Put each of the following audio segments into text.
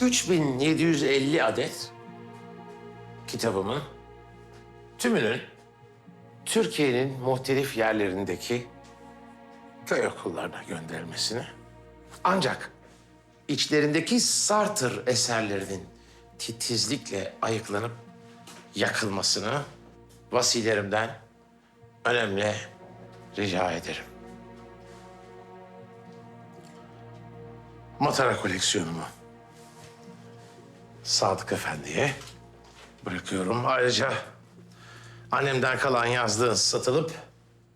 3750 adet kitabımın tümünün Türkiye'nin muhtelif yerlerindeki köy okullarına gönderilmesini ancak içlerindeki Sartre eserlerinin titizlikle ayıklanıp yakılmasını vasilerimden önemli rica ederim. Matara koleksiyonumu Sadık Efendi'ye bırakıyorum. Ayrıca annemden kalan yazlığın satılıp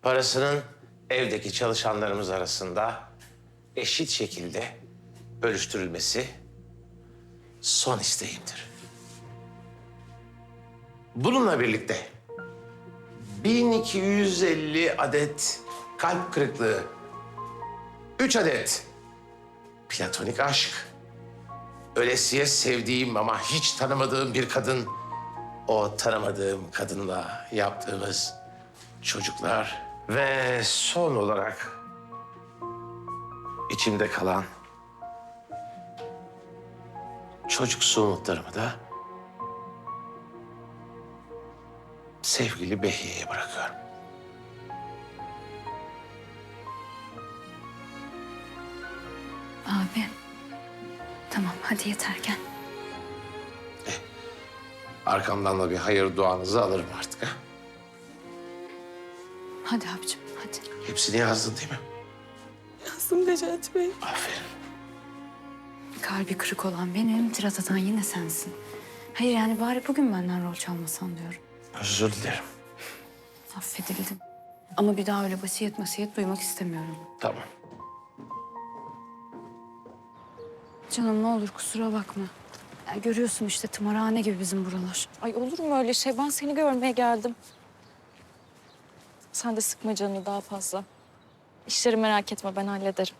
parasının evdeki çalışanlarımız arasında eşit şekilde bölüştürülmesi son isteğimdir. Bununla birlikte 1250 adet kalp kırıklığı, 3 adet platonik aşk, ölesiye sevdiğim ama hiç tanımadığım bir kadın, o tanımadığım kadınla yaptığımız çocuklar ve son olarak içimde kalan çocuksu umutlarımı da sevgili Behiye'ye bırakıyorum. Abi. Tamam hadi yeter gel. Arkamdan da bir hayır duanızı alırım artık ha. Hadi abicim hadi. Hepsini yazdın değil mi? Yazdım Necati Bey. Aferin. Kalbi kırık olan benim, tirat atan yine sensin. Hayır yani bari bugün benden rol çalmasan diyorum. Özür dilerim. Affedildim. Ama bir daha öyle vasiyet masiyet duymak istemiyorum. Tamam. Canım ne olur kusura bakma. Ya görüyorsun işte tımarhane gibi bizim buralar. Ay olur mu öyle şey? Ben seni görmeye geldim. Sen de sıkma canını daha fazla. İşleri merak etme ben hallederim.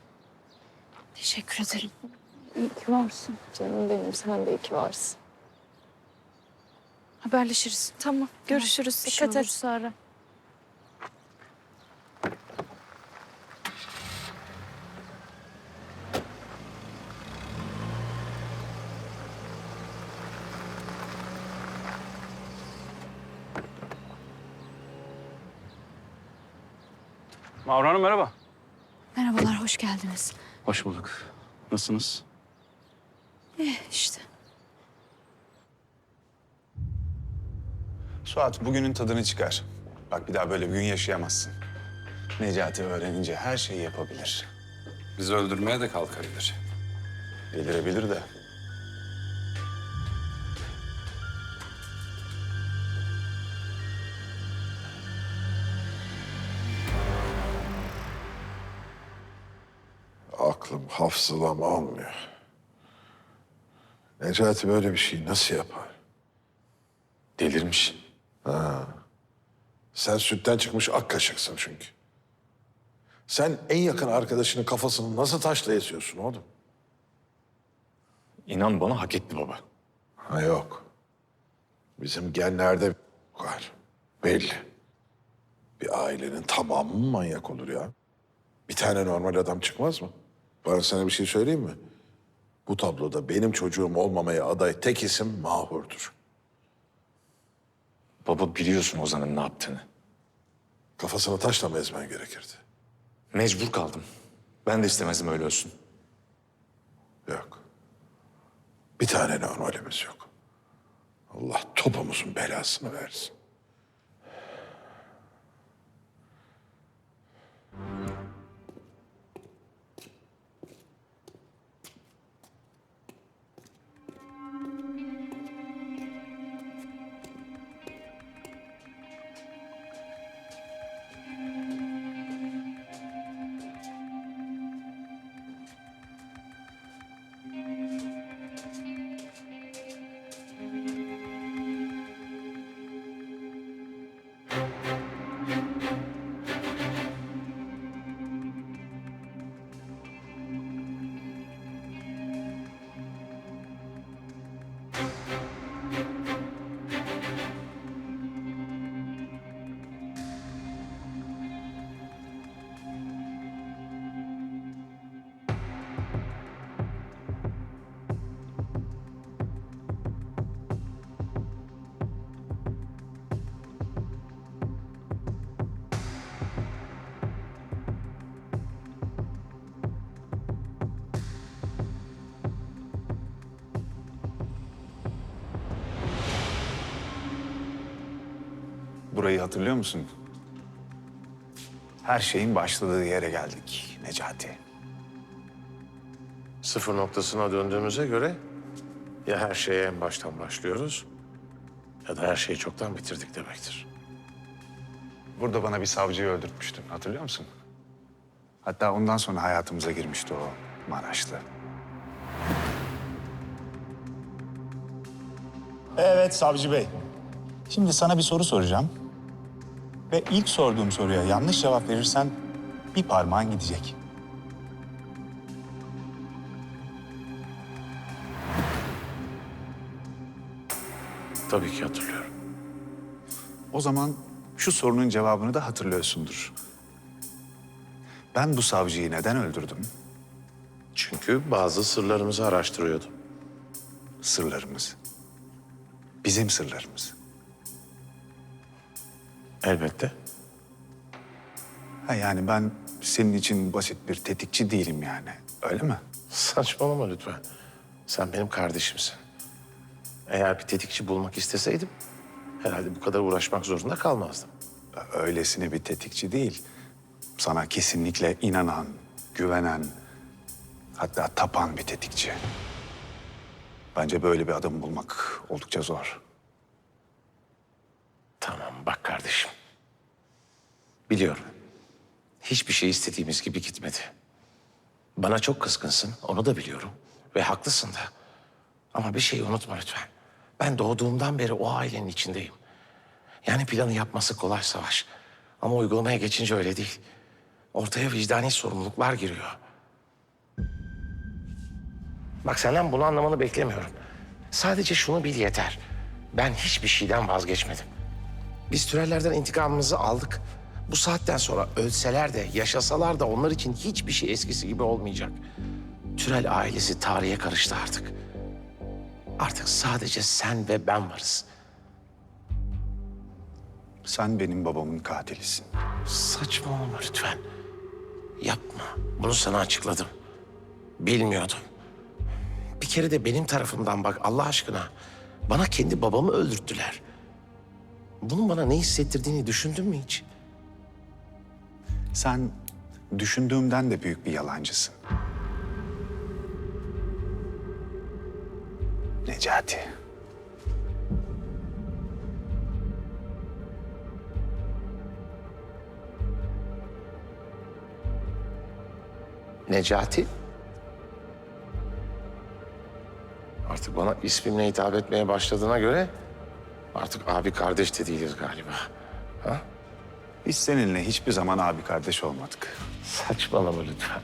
Teşekkür ederim. İyi ki varsın. Canım benim sen de iyi ki varsın. Haberleşiriz. Tamam görüşürüz. Şey Dikkat et. olursa Mavra Hanım merhaba. Merhabalar, hoş geldiniz. Hoş bulduk. Nasılsınız? Eh işte. Suat bugünün tadını çıkar. Bak bir daha böyle bir gün yaşayamazsın. Necati öğrenince her şeyi yapabilir. Bizi öldürmeye de kalkabilir. Delirebilir de. Aklım, hafızalam almıyor. Necati böyle bir şey nasıl yapar? Delirmiş. Sen sütten çıkmış ak kaşıksın çünkü. Sen en yakın arkadaşının kafasını nasıl taşla esiyorsun oğlum? İnan bana hak etti baba. Ha yok. Bizim genlerde var. Belli. Bir ailenin tamamı mı manyak olur ya? Bir tane normal adam çıkmaz mı? Bana sana bir şey söyleyeyim mi? Bu tabloda benim çocuğum olmamaya aday tek isim Mahur'dur. Baba biliyorsun Ozan'ın ne yaptığını. Kafasını taşla mı ezmen gerekirdi? Mecbur kaldım. Ben de istemezdim öyle olsun. Yok. Bir tane normalimiz yok. Allah topumuzun belasını versin. Burayı hatırlıyor musun? Her şeyin başladığı yere geldik Necati. Sıfır noktasına döndüğümüze göre ya her şeye en baştan başlıyoruz ya da her şeyi çoktan bitirdik demektir. Burada bana bir savcıyı öldürtmüştün hatırlıyor musun? Hatta ondan sonra hayatımıza girmişti o Maraşlı. Evet savcı bey. Şimdi sana bir soru soracağım. Ve ilk sorduğum soruya yanlış cevap verirsen bir parmağın gidecek. Tabii ki hatırlıyorum. O zaman şu sorunun cevabını da hatırlıyorsundur. Ben bu savcıyı neden öldürdüm? Çünkü bazı sırlarımızı araştırıyordum. Sırlarımız. Bizim sırlarımız. Elbette. Ha yani ben senin için basit bir tetikçi değilim yani. Öyle mi? Saçmalama lütfen. Sen benim kardeşimsin. Eğer bir tetikçi bulmak isteseydim herhalde bu kadar uğraşmak zorunda kalmazdım. Öylesine bir tetikçi değil. Sana kesinlikle inanan, güvenen, hatta tapan bir tetikçi. Bence böyle bir adam bulmak oldukça zor. Tamam bak kardeşim. Biliyorum. Hiçbir şey istediğimiz gibi gitmedi. Bana çok kızgınsın, onu da biliyorum. Ve haklısın da. Ama bir şeyi unutma lütfen. Ben doğduğumdan beri o ailenin içindeyim. Yani planı yapması kolay savaş. Ama uygulamaya geçince öyle değil. Ortaya vicdani sorumluluklar giriyor. Bak senden bunu anlamanı beklemiyorum. Sadece şunu bil yeter. Ben hiçbir şeyden vazgeçmedim. Biz Türellerden intikamımızı aldık. Bu saatten sonra ölseler de yaşasalar da onlar için hiçbir şey eskisi gibi olmayacak. Türel ailesi tarihe karıştı artık. Artık sadece sen ve ben varız. Sen benim babamın katilisin. Saçmalama lütfen. Yapma. Bunu sana açıkladım. Bilmiyordum. Bir kere de benim tarafımdan bak Allah aşkına. Bana kendi babamı öldürttüler. Bunun bana ne hissettirdiğini düşündün mü hiç? Sen düşündüğümden de büyük bir yalancısın. Necati. Necati. Artık bana ismimle hitap etmeye başladığına göre artık abi kardeş de değiliz galiba. Biz seninle hiçbir zaman abi kardeş olmadık. Saçmalama lütfen.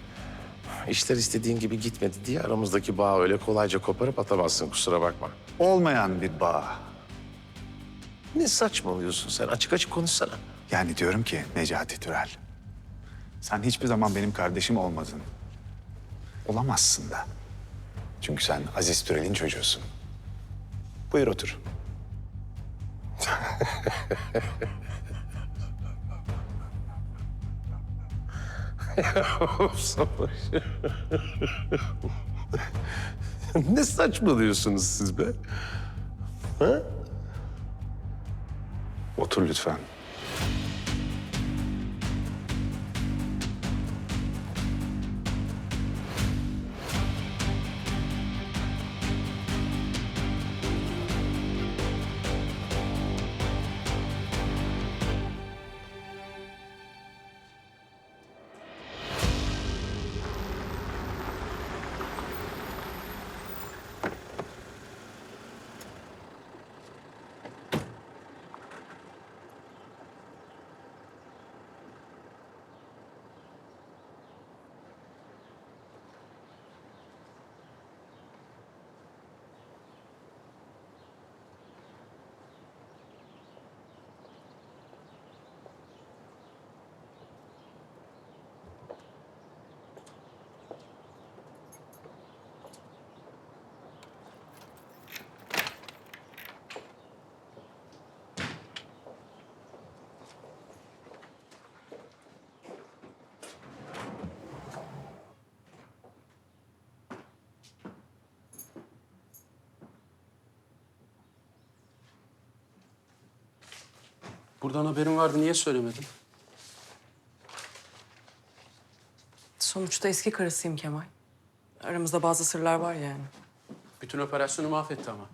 İşler istediğin gibi gitmedi diye aramızdaki bağı öyle kolayca koparıp atamazsın kusura bakma. Olmayan bir bağ. Ne saçmalıyorsun sen? Açık açık konuşsana. Yani diyorum ki Necati Türel. Sen hiçbir zaman benim kardeşim olmadın. Olamazsın da. Çünkü sen Aziz Türel'in çocuğusun. Buyur otur. ne saçmalıyorsunuz siz be? Otur lütfen. Buradan haberin vardı. Niye söylemedin? Sonuçta eski karısıyım Kemal. Aramızda bazı sırlar var yani. Bütün operasyonu mahvetti ama.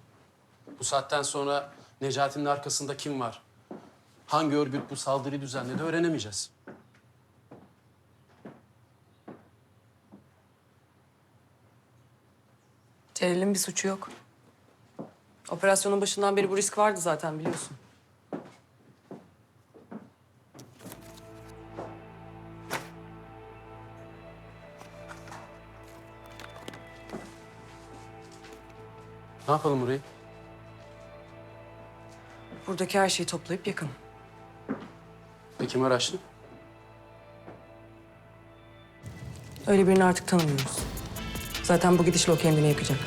Bu saatten sonra Necati'nin arkasında kim var? Hangi örgüt bu saldırıyı düzenledi öğrenemeyeceğiz. Celal'in bir suçu yok. Operasyonun başından beri bu risk vardı zaten biliyorsun. Ne yapalım burayı? Buradaki her şeyi toplayıp yakın. Peki Maraşlı? Öyle birini artık tanımıyoruz. Zaten bu gidişle o kendini yakacak.